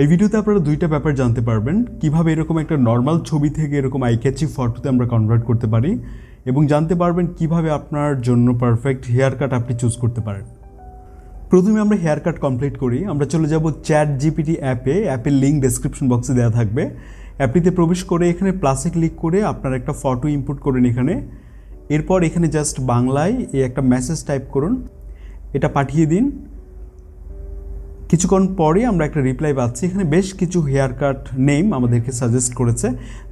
এই ভিডিওতে আপনারা দুইটা ব্যাপার জানতে পারবেন। কীভাবে এরকম একটা নর্মাল ছবি থেকে এরকম আইক্যাচি ফটোতে আমরা কনভার্ট করতে পারি এবং জানতে পারবেন কীভাবে আপনার জন্য পারফেক্ট হেয়ার কাট আপনি চুজ করতে পারেন। প্রথমে আমরা হেয়ার কাট কমপ্লিট করি। আমরা চলে যাব চ্যাট জিপিটি অ্যাপে অ্যাপের লিঙ্ক ডেসক্রিপশন বক্সে দেওয়া থাকবে। অ্যাপটিতে প্রবেশ করে এখানে প্লাসে ক্লিক করে আপনার একটা ফটো ইনপুট করুন এখানে। এরপর এখানে জাস্ট বাংলায় এই একটা মেসেজ টাইপ করুন। এটা পাঠিয়ে দিন। কিছুক্ষণ পরে আমরা একটা রিপ্লাই পাচ্ছি। এখানে বেশ কিছু হেয়ার কাট নেম আমাদেরকে সাজেস্ট করেছে,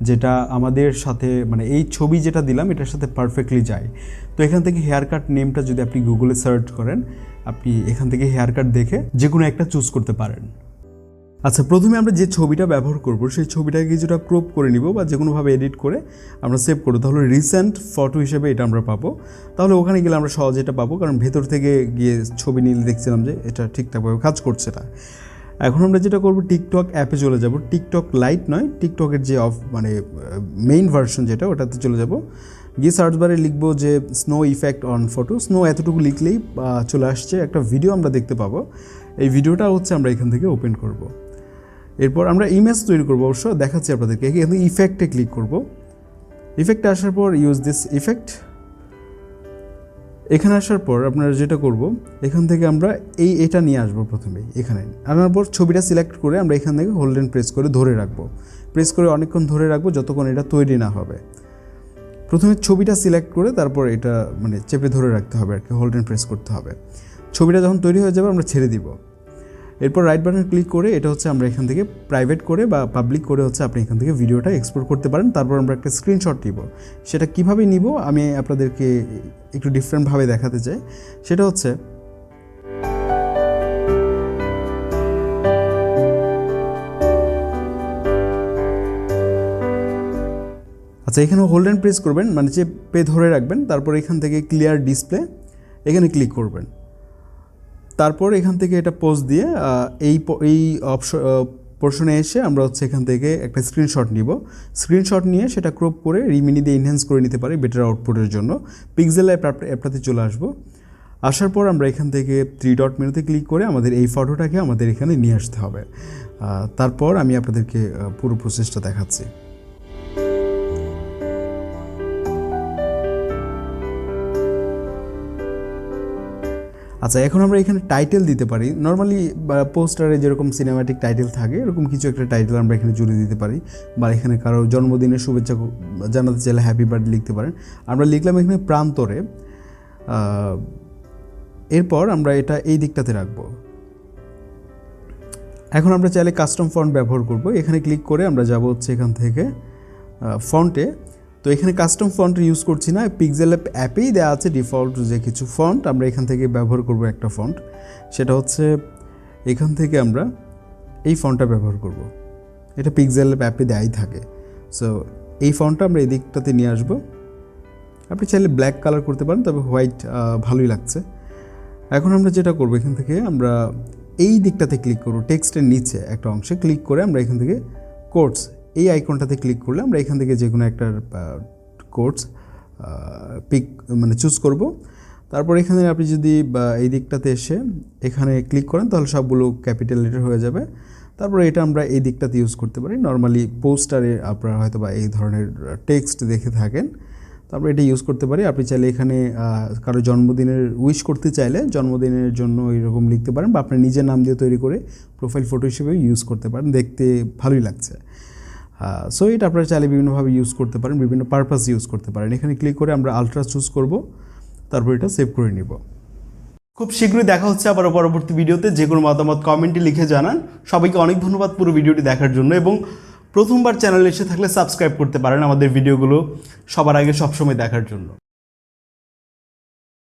যেটা আমাদের সাথে মানে এই ছবি যেটা দিলাম, এটার সাথে পারফেক্টলি যায়। তো এখান থেকে হেয়ার কাট নেমটা যদি আপনি গুগলে সার্চ করেন, আপনি এখান থেকে হেয়ার কাট দেখে যে কোনো একটা চুজ করতে পারেন। আচ্ছা প্রথমে আমরা যে ছবিটা ব্যবহার করব, সেই ছবিটাকে কিছুটা ক্রপ করে নিব বা যে কোনোভাবে এডিট করে আমরা সেভ করব। তাহলে রিসেন্ট ফটো হিসেবে এটা আমরা পাবো। তাহলে ওখানে গেলে আমরা সহজে এটা পাবো, কারণ ভেতর থেকে গিয়ে ছবি নিলে দেখছিলাম যে এটা ঠিকঠাকভাবে কাজ করছে না। এখন আমরা যেটা করব টিকটক অ্যাপে চলে যাব। টিকটক লাইট নয় টিকটকের যে অফ মানে মেইন ভার্সন যেটা, ওটাতে চলে যাব। গিয়ে সার্চ বারে লিখব যে snow effect on photo snow এতটুকু লিখলেই চলে আসছে। একটা ভিডিও আমরা দেখতে পাবো। এই ভিডিওটা হচ্ছে আমরা এখান থেকে ওপেন করব। এরপর আমরা ইমেজ তৈরি করব অবশ্য, দেখাচ্ছি আপনাদেরকে। এখান ইফেক্টে ক্লিক করব। ইফেক্টে আসার পর ইউজ দিস ইফেক্ট এখানে আসার পর আপনারা যেটা করব, এখান থেকে আমরা এই এটা নিয়ে আসব প্রথমেই, এখানে। আনার পর ছবিটা সিলেক্ট করে আমরা এখান থেকে হোল্ডেন প্রেস করে ধরে রাখব। প্রেস করে অনেকক্ষণ ধরে রাখব যতক্ষণ এটা তৈরি না হবে। প্রথমে ছবিটা সিলেক্ট করে তারপর এটা মানে চেপে ধরে রাখতে হবে আর কি হোল্ডেন প্রেস করতে হবে। ছবিটা যখন তৈরি হয়ে যাবে আমরা ছেড়ে দিব। এরপর রাইট বাটন ক্লিক করে এটা হচ্ছে আমরা এখান থেকে প্রাইভেট করে বা পাবলিক করে হচ্ছে আপনি এখান থেকে ভিডিওটা এক্সপোর্ট করতে পারেন। তারপর আমরা একটা স্ক্রিনশট নিব। সেটা কীভাবে নিব আমি আপনাদেরকে একটু ডিফারেন্টভাবে দেখাতে চাই। সেটা হচ্ছে আচ্ছা এখানে হোল্ড অ্যান্ড প্রেস করবেন মানে যে পে ধরে রাখবেন, তারপর এখান থেকে ক্লিয়ার ডিসপ্লে এখানে ক্লিক করবেন। তারপর এখান থেকে এটা পোস্ট দিয়ে এই এই অপশন পোর্শনে এসে আমরা হচ্ছে এখান থেকে একটা স্ক্রিনশট নিব। স্ক্রিনশট নিয়ে সেটা ক্রপ করে রিমিনি দিয়ে ইনহ্যান্স করে নিতে পারি বেটার আউটপুটের জন্য। পিক্সেল অ্যাপ অ্যাপটাতে চলে আসব। আসার পর আমরা এখান থেকে থ্রি ডট মেনুতে ক্লিক করে আমাদের এই ফটোটাকে আমাদের এখানে নিয়ে আসতে হবে। তারপর আমি আপনাদেরকে পুরো প্রসেসটা দেখাচ্ছি। আচ্ছা এখন আমরা এখানে টাইটেল দিতে পারি। নর্মালি পোস্টারে যেরকম সিনেমাটিক টাইটেল থাকে, এরকম কিছু একটা টাইটেল আমরা এখানে জুড়ে দিতে পারি। বা এখানে কারও জন্মদিনের শুভেচ্ছা জানাতে চাইলে হ্যাপি বার্থডে লিখতে পারেন। আমরা লিখলাম এখানে প্রান্তরে। এরপর আমরা এটা এই দিকটাতে রাখব। এখন আমরা চাইলে কাস্টম ফন্ট ব্যবহার করব। এখানে ক্লিক করে আমরা যাব হচ্ছে এখান থেকে ফন্টে তো এখানে কাস্টম ফন্ট ইউজ করছি না পিক্সেল অ্যাপ অ্যাপেই দেওয়া আছে ডিফল্ট যে কিছু ফন্ট আমরা এখান থেকে ব্যবহার করব একটা ফন্ট সেটা হচ্ছে এখান থেকে আমরা এই ফন্টটা ব্যবহার করব। এটা পিক্সেল অ্যাপ অ্যাপে দেয়াই থাকে। সো এই ফন্টটা আমরা এই দিকটাতে নিয়ে আসব। আপনি চাইলে ব্ল্যাক কালার করতে পারেন, তবে হোয়াইট ভালোই লাগছে। এখন আমরা যেটা করব এখান থেকে, আমরা এই দিকটাতে ক্লিক করব টেক্সটের নিচে একটা অংশে ক্লিক করে আমরা এখান থেকে কোর্টস এই আইকনটাতে ক্লিক করলে আমরা এখান থেকে যে কোনো একটা কোর্টস পিক মানে চুজ করব। তারপর এখানে আপনি যদি এই দিকটাতে এসে এখানে ক্লিক করেন, তাহলে সবগুলো ক্যাপিটাল লেটার হয়ে যাবে। তারপরে এটা আমরা এই দিকটাতে ইউজ করতে পারি। নর্মালি পোস্টারে আপনারা হয়তো বা এই ধরনের টেক্সট দেখে থাকেন। তারপরে এটা ইউজ করতে পারি। আপনি চাইলে এখানে কারও জন্মদিনের উইশ করতে চাইলে জন্মদিনের জন্য এরকম লিখতে পারেন, বা আপনার নিজের নাম দিয়ে তৈরি করে প্রোফাইল ফটো হিসেবে ইউজ করতে পারেন। দেখতে ভালোই লাগছে। সো এটা আপনারা চাইলে বিভিন্নভাবে ইউজ করতে পারেন, বিভিন্ন পারপাস ইউজ করতে পারেন। এখানে ক্লিক করে আমরা আলট্রা চুজ করব, তারপর এটা সেভ করে নিব। খুব শীঘ্রই দেখা হচ্ছে আবার পরবর্তী ভিডিওতে, যে কোনো মতামত কমেন্টে লিখে জানান। সবাইকে অনেক ধন্যবাদ পুরো ভিডিওটি দেখার জন্য এবং প্রথমবার চ্যানেলে এসে থাকলে সাবস্ক্রাইব করতে পারেন আমাদের ভিডিওগুলো সবার আগে সবসময় দেখার জন্য।